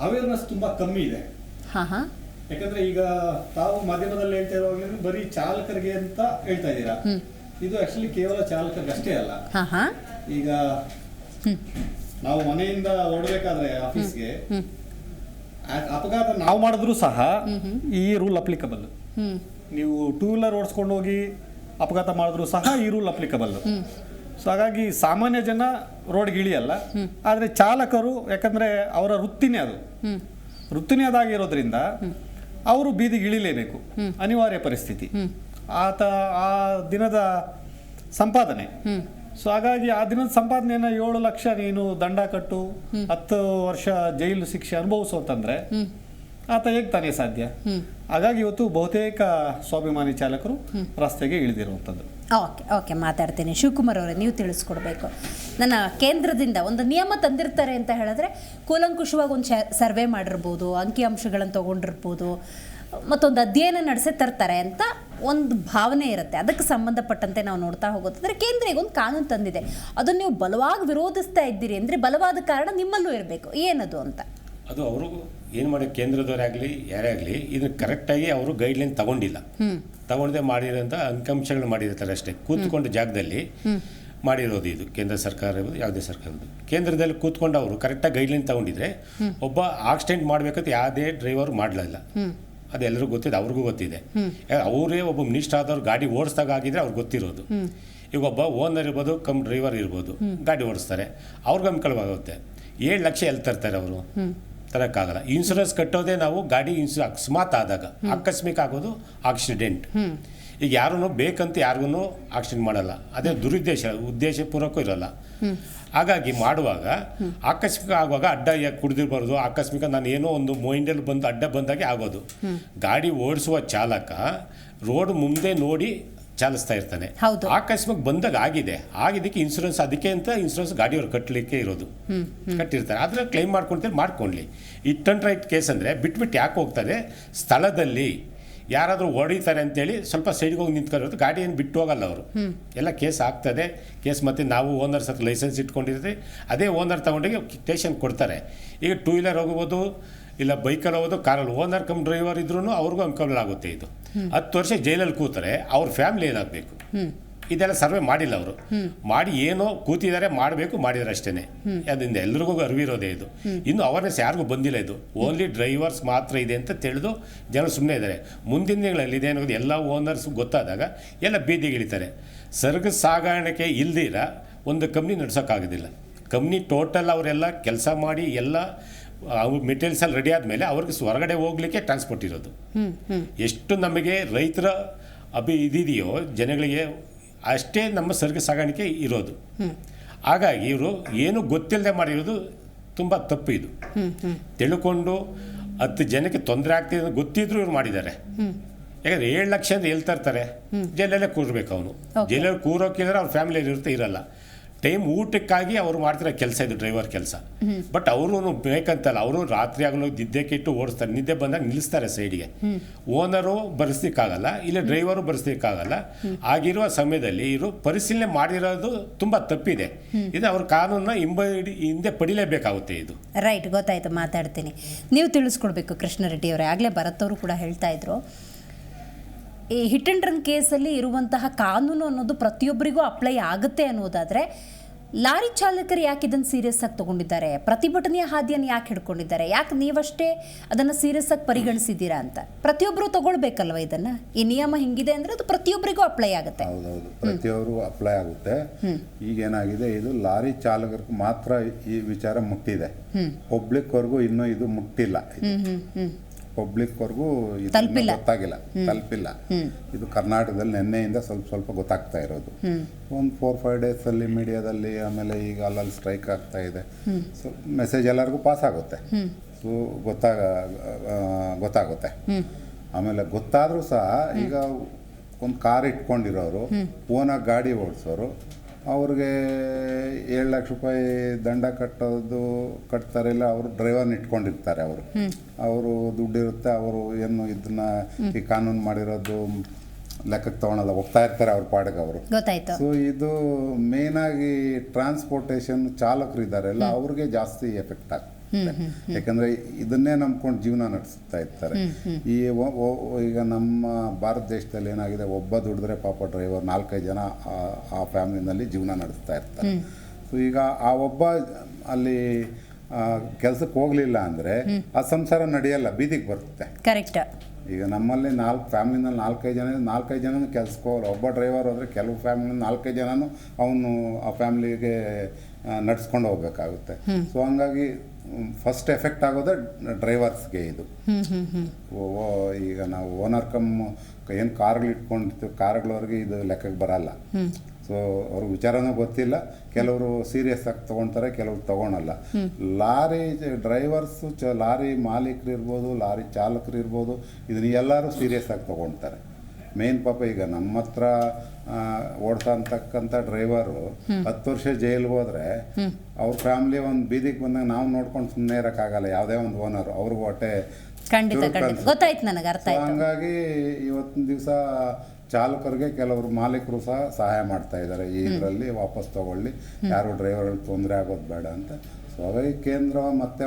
Awareness ತುಂಬಾ ಕಮ್ಮಿ ಇದೆ. ಹಾ ಹಾ. ಯಾಕಂದ್ರೆ ಈಗ ತಾವು ಮಾಧ್ಯಮದಲ್ಲಿ ಹೇಳ್ತಾ ಇರುವಾಗ ಬರೀ ಚಾಲಕರಿಗೆ ಅಂತ ಹೇಳ್ತಾ ಇದ್ದೀರಾ? ಇದು ಆಕ್ಚುಲಿ ಕೇವಲ ಚಾಲಕರಿಗೆ ಅಷ್ಟೇ ಅಲ್ಲ. ಹಾ ಹಾ. ಈಗ ಹ್ಮ್. ನಾವು ಮನೆಯಿಂದ ಹೊರಡಬೇಕಾದ್ರೆ ಆಫೀಸ್ಗೆ ಆ- ಅಪಘಾತ ನಾವು ಮಾಡಿದ್ರು ಸಹ ಈ ರೂಲ್ ಅಪ್ಲಿಕಬಲ್ ನೀವು ಟೂ ವೀಲರ್ ಓಡಿಸ್ಕೊಂಡು ಹೋಗಿ ಅಪಘಾತ ಮಾಡಿದ್ರು ಸಹ ಈ ರೂಲ್ ಅಪ್ಲಿಕಬಲ್ ಸೊ ಹಾಗಾಗಿ ಸಾಮಾನ್ಯ ಜನ ರೋಡ್ಗೆ ಇಳಿಯಲ್ಲ. ಆದರೆ ಚಾಲಕರು ಯಾಕಂದರೆ ಅವರ ವೃತ್ತಿನೇ ಅದು. ವೃತ್ತಿನೇ ಅದಾಗಿರೋದ್ರಿಂದ ಅವರು ಬೀದಿಗೆ ಇಳಿಲೇಬೇಕು. ಅನಿವಾರ್ಯ ಪರಿಸ್ಥಿತಿ. ಆತ ಆ ದಿನದ ಸಂಪಾದನೆ. ಸೊ ಹಾಗಾಗಿ ಆ ದಿನದ ಸಂಪಾದನೆಯನ್ನು ಏಳು ಲಕ್ಷ ನೀನು ದಂಡ ಕಟ್ಟು ಹತ್ತು ವರ್ಷ ಜೈಲು ಶಿಕ್ಷೆ ಅನುಭವಿಸು ಅಂತಂದ್ರೆ ಆತ ಹೇಗೆ ತಾನೇ ಸಾಧ್ಯ ಹಾಗಾಗಿ ಇವತ್ತು ಬಹುತೇಕ ಸ್ವಾಭಿಮಾನಿ ಚಾಲಕರು ರಸ್ತೆಗೆ ಇಳಿದಿರುವಂಥದ್ದು. ಓಕೆ ಓಕೆ ಮಾತಾಡ್ತೀನಿ. ಶಿವಕುಮಾರ್ ಅವರೇ ನೀವು ತಿಳಿಸ್ಕೊಡ್ಬೇಕು. ನನ್ನ ಕೇಂದ್ರದಿಂದ ಒಂದು ನಿಯಮ ತಂದಿರ್ತಾರೆ ಅಂತ ಹೇಳಿದ್ರೆ ಕೂಲಂಕುಷವಾಗಿ ಒಂದು ಸರ್ವೆ ಮಾಡಿರ್ಬೋದು ಅಂಕಿಅಂಶಗಳನ್ನು ತೊಗೊಂಡಿರ್ಬೋದು ಮತ್ತೊಂದು ಅಧ್ಯಯನ ನಡೆಸಿ ತರ್ತಾರೆ ಅಂತ ಒಂದು ಭಾವನೆ ಇರುತ್ತೆ. ಅದಕ್ಕೆ ಸಂಬಂಧಪಟ್ಟಂತೆ ನಾವು ನೋಡ್ತಾ ಹೋಗೋದಾದ್ರೆ ಕೇಂದ್ರ ಈಗ ಒಂದು ಕಾನೂನು ತಂದಿದೆ. ಅದನ್ನು ನೀವು ಬಲವಾಗಿ ವಿರೋಧಿಸ್ತಾ ಇದ್ದೀರಿ ಅಂದರೆ ಬಲವಾದ ಕಾರಣ ನಿಮ್ಮಲ್ಲೂ ಇರಬೇಕು. ಏನದು ಅಂತ? ಅದು ಅವರು ಏನು ಮಾಡಿ ಕೇಂದ್ರದವರಾಗಲಿ ಯಾರೇ ಆಗಲಿ ಇದನ್ನ ಕರೆಕ್ಟಾಗಿ ಅವರು ಗೈಡ್ಲೈನ್ ತಗೊಂಡಿಲ್ಲ. ತಗೊಂಡೇ ಮಾಡಿರೋಂಥ ಅಂಕಿಅಂಶಗಳು ಮಾಡಿರ್ತಾರೆ ಅಷ್ಟೇ. ಕೂತ್ಕೊಂಡ ಜಾಗದಲ್ಲಿ ಮಾಡಿರೋದು ಇದು ಕೇಂದ್ರ ಸರ್ಕಾರ ಇರ್ಬೋದು ಯಾವುದೇ ಸರ್ಕಾರ ಇರ್ಬೋದು ಕೇಂದ್ರದಲ್ಲಿ ಕೂತ್ಕೊಂಡು ಅವರು ಕರೆಕ್ಟಾಗಿ ಗೈಡ್ಲೈನ್ ತಗೊಂಡಿದ್ರೆ ಒಬ್ಬ ಆಕ್ಸಿಡೆಂಟ್ ಮಾಡಬೇಕಂತ ಯಾವುದೇ ಡ್ರೈವರ್ ಮಾಡಲಿಲ್ಲ. ಅದೆಲ್ಲರಿಗೂ ಗೊತ್ತಿದೆ ಅವ್ರಿಗೂ ಗೊತ್ತಿದೆ. ಅವರೇ ಒಬ್ಬ ಮಿನಿಸ್ಟರ್ ಆದವ್ರು ಗಾಡಿ ಓಡಿಸ್ದಾಗ ಆಗಿದ್ರೆ ಅವ್ರಿಗೆ ಗೊತ್ತಿರೋದು. ಈಗ ಒಬ್ಬ ಓನರ್ ಇರ್ಬೋದು ಕಮ್ ಡ್ರೈವರ್ ಇರ್ಬೋದು ಗಾಡಿ ಓಡಿಸ್ತಾರೆ ಅವ್ರಿಗೆ ಅಂಕಳವಾಗುತ್ತೆ ಏಳು ಲಕ್ಷ ಎಲ್ಲಿ ತರ್ತಾರೆ ಅವರು. ತರೋಕ್ಕಾಗಲ್ಲ ಇನ್ಸೂರೆನ್ಸ್ ಕಟ್ಟೋದೇ ನಾವು ಗಾಡಿ ಇನ್ಸು ಅಕಸ್ಮಾತ್ ಆದಾಗ ಆಕಸ್ಮಿಕ ಆಗೋದು ಆಕ್ಸಿಡೆಂಟ್ ಈಗ ಯಾರೂ ಬೇಕಂತ ಯಾರಿಗೂ ಆಕ್ಸಿಡೆಂಟ್ ಮಾಡಲ್ಲ. ಅದೇ ದುರುದ್ದೇಶ ಉದ್ದೇಶಪೂರ್ವಕ ಇರಲ್ಲ. ಹಾಗಾಗಿ ಮಾಡುವಾಗ ಆಕಸ್ಮಿಕ ಆಗುವಾಗ ಅಡ್ಡ ಕುಡಿದಿರಬಾರ್ದು ಆಕಸ್ಮಿಕ ನಾನು ಏನೋ ಒಂದು ಮೈಂಡಲ್ಲಿ ಬಂದು ಅಡ್ಡ ಬಂದಾಗೆ ಆಗೋದು. ಗಾಡಿ ಓಡಿಸುವ ಚಾಲಕ ರೋಡ್ ಮುಂದೆ ನೋಡಿ ಚಾಲಿಸ್ತಾ ಇರ್ತಾನೆ. ಹೌದು. ಆಕಸ್ಮಿಕ ಬಂದಾಗ ಆಗಿದೆ. ಆಗಿದ್ದಕ್ಕೆ ಇನ್ಸೂರೆನ್ಸ್ ಅದಕ್ಕೆ ಅಂತ ಇನ್ಸೂರೆನ್ಸ್ ಗಾಡಿಯವ್ರು ಕಟ್ಟಲಿಕ್ಕೆ ಇರೋದು. ಕಟ್ಟಿರ್ತಾರೆ. ಆದರೆ ಕ್ಲೈಮ್ ಮಾಡ್ಕೊಂತಾರೆ ಮಾಡ್ಕೊಳ್ಳಿ ಇಟ್ ಅಂಡ್ ರೈಟ್ ಕೇಸ್ ಅಂದರೆ ಬಿಟ್ಬಿಟ್ಟು ಯಾಕೆ ಹೋಗ್ತಾರೆ ಸ್ಥಳದಲ್ಲಿ ಯಾರಾದರೂ ಹೊಡಿತಾರೆ ಅಂತೇಳಿ ಸ್ವಲ್ಪ ಸೈಡ್ಗೆ ಹೋಗಿ ನಿಂತ್ಕೊಂಡಿರೋದು ಗಾಡಿ ಏನು ಬಿಟ್ಟು ಹೋಗಲ್ಲ ಅವರು. ಎಲ್ಲ ಕೇಸ್ ಆಗ್ತದೆ. ಕೇಸ್ ಮತ್ತೆ ನಾವು ಓನರ್ಸ್ ಹತ್ರ ಲೈಸೆನ್ಸ್ ಇಟ್ಕೊಂಡಿರ್ತೀವಿ. ಅದೇ ಓನರ್ ತಗೊಂಡೋಗಿ ಸ್ಟೇಷನ್ ಕೊಡ್ತಾರೆ. ಈಗ ಟೂ ವೀಲರ್ ಹೋಗ್ಬೋದು. ಇಲ್ಲ ಬೈಕಲ್ಲಿ ಹೋಗೋದು ಕಾರಲ್ಲಿ ಓನರ್ ಕಮ್ ಡ್ರೈವರ್ ಇದ್ರೂ ಅವ್ರಿಗೂ ಅನ್ಕಂಬಲ್ ಆಗುತ್ತೆ ಇದು. ಹತ್ತು ವರ್ಷ ಜೈಲಲ್ಲಿ ಕೂತರೆ ಅವ್ರ ಫ್ಯಾಮಿಲಿ ಏನಾಗಬೇಕು? ಇದೆಲ್ಲ ಸರ್ವೆ ಮಾಡಿಲ್ಲ ಅವರು. ಮಾಡಿ ಏನೋ ಕೂತಿದ್ದಾರೆ ಮಾಡಬೇಕು ಮಾಡಿದ್ದಾರೆ ಅಷ್ಟೇ ಅದರಿಂದ ಎಲ್ರಿಗೂ ಅರಿವಿರೋದೇ ಇದು. ಇನ್ನು ಅವೇರ್ನೆಸ್ ಯಾರಿಗೂ ಬಂದಿಲ್ಲ ಇದು. ಓನ್ಲಿ ಡ್ರೈವರ್ಸ್ ಮಾತ್ರ ಇದೆ ಅಂತ ತಿಳಿದು ಜನ ಸುಮ್ಮನೆ ಇದ್ದಾರೆ. ಮುಂದಿನ ದಿನಗಳಲ್ಲಿ ಇದೇನೋದು ಎಲ್ಲ ಓನರ್ಸ್ ಗೊತ್ತಾದಾಗ ಎಲ್ಲ ಬೀದಿಗಿಳಿತಾರೆ ಸರ್ಗ ಸಾಗಾಣಿಕೆ ಇಲ್ದಿರ ಒಂದು ಕಂಪ್ನಿ ನಡ್ಸೋಕ್ಕಾಗೋದಿಲ್ಲ. ಕಂಪ್ನಿ ಟೋಟಲ್ ಅವರೆಲ್ಲ ಕೆಲಸ ಮಾಡಿ ಎಲ್ಲ ಮೆಟೀರಿಯಲ್ಸ್ ಎಲ್ಲ ರೆಡಿ ಆದಮೇಲೆ ಅವ್ರಿಗೆ ಹೊರಗಡೆ ಹೋಗ್ಲಿಕ್ಕೆ ಟ್ರಾನ್ಸ್ಪೋರ್ಟ್ ಇರೋದು. ಎಷ್ಟು ನಮಗೆ ರೈತರ ಅಭಿ ಇದಿದೆಯೋ ಜನಗಳಿಗೆ ಅಷ್ಟೇ ನಮ್ಮ ಸರಕು ಸಾಗಾಣಿಕೆ ಇರೋದು. ಹಾಗಾಗಿ ಇವರು ಏನು ಗೊತ್ತಿಲ್ಲದೆ ಮಾಡಿರೋದು ತುಂಬ ತಪ್ಪು ಇದು. ತಿಳ್ಕೊಂಡು ಹತ್ತು ಜನಕ್ಕೆ ತೊಂದರೆ ಆಗ್ತಿದೆ ಅಂತ ಗೊತ್ತಿದ್ರು ಇವ್ರು ಮಾಡಿದ್ದಾರೆ. ಯಾಕಂದ್ರೆ ಏಳು ಲಕ್ಷ ಅಂತ ಎಲ್ಲಿ ತರ್ತಾರೆ ಜೈಲಲ್ಲೇ ಕೂರ್ಬೇಕು ಅವನು. ಜೈಲಲ್ಲಿ ಕೂರೋಕಿದ್ರೆ ಅವ್ರ ಫ್ಯಾಮಿಲಿಯಲ್ಲಿ ಇರುತ್ತೆ ಇರಲ್ಲ. ಟೈಮ್ ಊಟಕ್ಕಾಗಿ ಅವ್ರು ಮಾಡ್ತಿರೋ ಕೆಲಸ ಇದು ಡ್ರೈವರ್ ಕೆಲಸ. ಬಟ್ ಅವರು ಬೇಕಂತಲ್ಲ, ಅವರು ರಾತ್ರಿ ಆಗಲು ನಿದ್ದೆ ಕೆಟ್ಟು ಓಡಿಸ್ತಾರೆ. ನಿದ್ದೆ ಬಂದಾಗ ನಿಲ್ಲಿಸ್ತಾರೆ ಸೈಡ್ಗೆ. ಓನರು ಬರೆಸ್ಲಿಕ್ಕಾಗಲ್ಲ, ಇಲ್ಲ ಡ್ರೈವರು ಬರೆಸ್ಲಿಕ್ಕಾಗಲ್ಲ. ಆಗಿರುವ ಸಮಯದಲ್ಲಿ ಇವರು ಪರಿಶೀಲನೆ ಮಾಡಿರೋದು ತುಂಬ ತಪ್ಪಿದೆ. ಇದು ಅವ್ರ ಕಾನೂನ ಹಿಂಬ ಹಿಂದೆ ಪಡಿಲೇಬೇಕಾಗುತ್ತೆ ಇದು. ರೈಟ್, ಗೊತ್ತಾಯ್ತು, ಮಾತಾಡ್ತೀನಿ. ನೀವು ತಿಳಿಸ್ಕೊಡ್ಬೇಕು ಕೃಷ್ಣರೆಡ್ಡಿ ಅವರೇ. ಆಗಲೇ ಭರತ್ ಕೂಡ ಹೇಳ್ತಾ ಇದ್ರು. ಈ ಹಿಟ್ ಅಂಡ್ ರನ್ ಕೇಸಲ್ಲಿ ಇರುವಂತಹ ಕಾನೂನು ಅನ್ನೋದು ಪ್ರತಿಯೊಬ್ಬರಿಗೂ ಅಪ್ಲೈ ಆಗುತ್ತೆ ಅನ್ನೋದಾದರೆ ಲಾರಿ ಚಾಲಕರು ಯಾಕೆ ಇದನ್ನು ಸೀರಿಯಸ್ ಆಗಿ ತಗೊಂಡಿದ್ದಾರೆ? ಪ್ರತಿಭಟನೆಯ ಹಾದಿಯನ್ನು ಯಾಕೆ ಹಿಡ್ಕೊಂಡಿದ್ದಾರೆ? ಯಾಕೆ ನೀವಷ್ಟೇ ಅದನ್ನು ಸೀರಿಯಸ್ ಆಗಿ ಪರಿಗಣಿಸಿದ್ದೀರಾ ಅಂತ. ಪ್ರತಿಯೊಬ್ಬರು ತಗೊಳ್ಬೇಕಲ್ವ ಇದನ್ನು? ಈ ನಿಯಮ ಹಿಂಗಿದೆ ಅಂದರೆ ಅದು ಪ್ರತಿಯೊಬ್ಬರಿಗೂ ಅಪ್ಲೈ ಆಗುತ್ತೆ. ಹೌದೌದು. ಪ್ರತಿಯೊಬ್ಬರು ಅಪ್ಲೈ ಆಗುತ್ತೆ. ಈಗೇನಾಗಿದೆ ಇದು ಲಾರಿ ಚಾಲಕರಿಗೆ ಮಾತ್ರ ಈ ವಿಚಾರ ಮುಟ್ಟಿದೆ. ಪಬ್ಲಿಕ್ವರೆಗೂ ಇನ್ನೂ ಇದು ಮುಟ್ಟಿಲ್ಲ. ಪಬ್ಲಿಕ್ವರೆಗೂ ಗೊತ್ತಾಗಿಲ್ಲ. ತಲುಪಿಲ್ಲ. ಇದು ಕರ್ನಾಟಕದಲ್ಲಿ ನಿನ್ನೆಯಿಂದ ಸ್ವಲ್ಪ ಸ್ವಲ್ಪ ಗೊತ್ತಾಗ್ತಾ ಇರೋದು. ಒಂದು ಫೋರ್ ಫೈವ್ ಡೇಸಲ್ಲಿ ಮೀಡಿಯಾದಲ್ಲಿ ಆಮೇಲೆ ಈಗ ಅಲ್ಲಲ್ಲಿ ಸ್ಟ್ರೈಕ್ ಆಗ್ತಾ ಇದೆ. ಸೊ ಮೆಸೇಜ್ ಎಲ್ಲರಿಗೂ ಪಾಸ್ ಆಗುತ್ತೆ. ಸೊ ಗೊತ್ತಾಗ ಗೊತ್ತಾಗುತ್ತೆ. ಆಮೇಲೆ ಗೊತ್ತಾದರೂ ಸಹ ಈಗ ಒಂದು ಕಾರ್ ಇಟ್ಕೊಂಡಿರೋರು ಫೋನಾಗಿ ಗಾಡಿ ಓಡಿಸೋರು ಅವ್ರಿಗೆ ಏಳು ಲಕ್ಷ ರೂಪಾಯಿ ದಂಡ ಕಟ್ಟೋದು ಕಟ್ತಾರೆ ಇಲ್ಲ ಅವರು ಡ್ರೈವರ್ನ ಇಟ್ಕೊಂಡಿರ್ತಾರೆ ಅವರು. ಅವರು ದುಡ್ಡಿರುತ್ತೆ ಅವರು ಏನು ಇದನ್ನ ಈ ಕಾನೂನು ಮಾಡಿರೋದು ಲೆಕ್ಕಕ್ಕೆ ತಗೊಳಲ್ಲ ಹೋಗ್ತಾ ಇರ್ತಾರೆ ಅವ್ರ ಪಾಡಿಗೆ ಅವರು. ಗೊತ್ತಾಯ್ತು. ಸೊ ಇದು ಮೇನ್ ಆಗಿ ಟ್ರಾನ್ಸ್ಪೋರ್ಟೇಷನ್ ಚಾಲಕರು ಇದ್ದಾರೆಲ್ಲ ಅವ್ರಿಗೆ ಜಾಸ್ತಿ ಎಫೆಕ್ಟ್ ಆಗ್ತದೆ. ಯಾಕಂದ್ರೆ ಇದನ್ನೇ ನಂಬ್ಕೊಂಡು ಜೀವನ ನಡೆಸ್ತಾ ಇರ್ತಾರೆ. ಈ ಈಗ ನಮ್ಮ ಭಾರತ ದೇಶದಲ್ಲಿ ಏನಾಗಿದೆ ಒಬ್ಬ ದುಡಿದ್ರೆ ಪಾಪ ಡ್ರೈವರ್ ನಾಲ್ಕೈದು ಜನ ಆ- ಆ ಫ್ಯಾಮಿಲಿನಲ್ಲಿ ಜೀವನ ನಡೆಸ್ತಾ ಇರ್ತಾರೆ. ಸೊ ಈಗ ಆ ಒಬ್ಬ ಅಲ್ಲಿ ಕೆಲಸಕ್ಕೆ ಹೋಗ್ಲಿಲ್ಲ ಅಂದ್ರೆ ಆ ಸಂಸಾರ ನಡೆಯಲ್ಲ ಬೀದಿಗೆ ಬರುತ್ತೆ. ಕರೆಕ್ಟ್ ಈಗ ನಮ್ಮಲ್ಲಿ ನಾಲ್ಕು ಫ್ಯಾಮಿಲಿನಲ್ಲಿ ನಾಲ್ಕೈದು ಜನ ನಾಲ್ಕೈದು ಜನನೂ ಕೆಲಸಕ್ಕೆ ಹೋಗಲ್ಲ ಒಬ್ಬ ಡ್ರೈವರ್ ಹೋದರೆ ಕೆಲವು ಫ್ಯಾಮಿಲಿ ನಾಲ್ಕೈದು ಜನನೂ ಅವನು ಆ ಫ್ಯಾಮಿಲಿಗೆ ನಡ್ಸ್ಕೊಂಡು ಹೋಗ್ಬೇಕಾಗುತ್ತೆ. ಸೊ ಹಂಗಾಗಿ ಫಸ್ಟ್ ಎಫೆಕ್ಟ್ ಆಗೋದೇ ಡ್ರೈವರ್ಸ್ಗೆ ಇದು. ಈಗ ನಾವು ಓನರ್ ಕಮ್ ಏನು ಕಾರ್ಗಳು ಇಟ್ಕೊಂಡಿರ್ತೀವಿ ಕಾರ್ಗಳವ್ರಿಗೆ ಇದು ಲೆಕ್ಕಕ್ಕೆ ಬರಲ್ಲ. ಸೊ ಅವ್ರಿಗೆ ವಿಚಾರನೂ ಗೊತ್ತಿಲ್ಲ. ಕೆಲವರು ಸೀರಿಯಸ್ ಆಗಿ ತೊಗೊಳ್ತಾರೆ ಕೆಲವರು ತೊಗೊಳಲ್ಲ. ಲಾರಿ ಡ್ರೈವರ್ಸು ಚ ಲಾರಿ ಮಾಲೀಕರು ಇರ್ಬೋದು ಲಾರಿ ಚಾಲಕರು ಇರ್ಬೋದು ಇದನ್ನ ಎಲ್ಲರೂ ಸೀರಿಯಸ್ ಆಗಿ ತೊಗೊಳ್ತಾರೆ ಮೇನ್ ಪಾಪ ಈಗ ನಮ್ಮ ಹತ್ರ ಅಂತಕ್ಕಂಥ ಡ್ರೈವರು ಹತ್ತು ವರ್ಷ ಜೈಲಿಗೆ ಹೋದ್ರೆ ಅವ್ರ ಫ್ಯಾಮಿಲಿ ಒಂದು ಬೀದಿಗೆ ಬಂದಾಗ ನಾವು ನೋಡ್ಕೊಂಡು ಸುಮ್ಮನೆ ಇರೋಕ್ಕಾಗಲ್ಲ. ಯಾವುದೇ ಒಂದು ಓನರ್ ಅವ್ರಿಗೂ ಹೊಟ್ಟೆ ಖಂಡಿತ ಖಂಡಿತ. ಗೊತ್ತಾಯ್ತು ನನಗೆ ಅರ್ಥ ಆಯ್ತು. ಹಂಗಾಗಿ ಇವತ್ತಿನ ದಿವಸ ಚಾಲಕರಿಗೆ ಕೆಲವರು ಮಾಲೀಕರು ಸಹ ಸಹಾಯ ಮಾಡ್ತಾ ಇದ್ದಾರೆ. ಈ ಇದರಲ್ಲಿ ವಾಪಸ್ ತಗೊಳ್ಳಿ. ಯಾರು ಡ್ರೈವರ್ಗಳು ತೊಂದರೆ ಆಗೋದು ಬೇಡ ಅಂತ. ಸೊ ಹಾಗಾಗಿ ಕೇಂದ್ರ ಮತ್ತೆ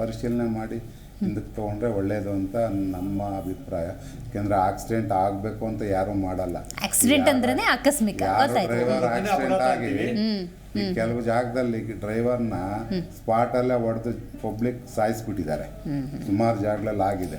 ಪರಿಶೀಲನೆ ಮಾಡಿ ಹಿಂದಕ್ಕೆ ತೊಗೊಂಡ್ರೆ ಒಳ್ಳೆಯದು ಅಂತ ನಮ್ಮ ಅಭಿಪ್ರಾಯ. ಯಾಕೆಂದ್ರೆ ಆಕ್ಸಿಡೆಂಟ್ ಆಗಬೇಕು ಅಂತ ಯಾರು ಮಾಡಲ್ಲ. ಆಕ್ಸಿಡೆಂಟ್ ಅಂದ್ರೆ ಆಕಸ್ಮಿಕ. ಡ್ರೈವರ್ ಆಕ್ಸಿಡೆಂಟ್ ಆಗಿ ಈ ಕೆಲವು ಜಾಗದಲ್ಲಿ ಡ್ರೈವರ್ನ ಸ್ಪಾಟ್ ಅಲ್ಲೇ ಹೊಡೆದು ಪಬ್ಲಿಕ್ ಸಾಯಿಸ್ಬಿಟ್ಟಿದ್ದಾರೆ. ಸುಮಾರು ಜಾಗಗಳಲ್ಲಿ ಆಗಿದೆ.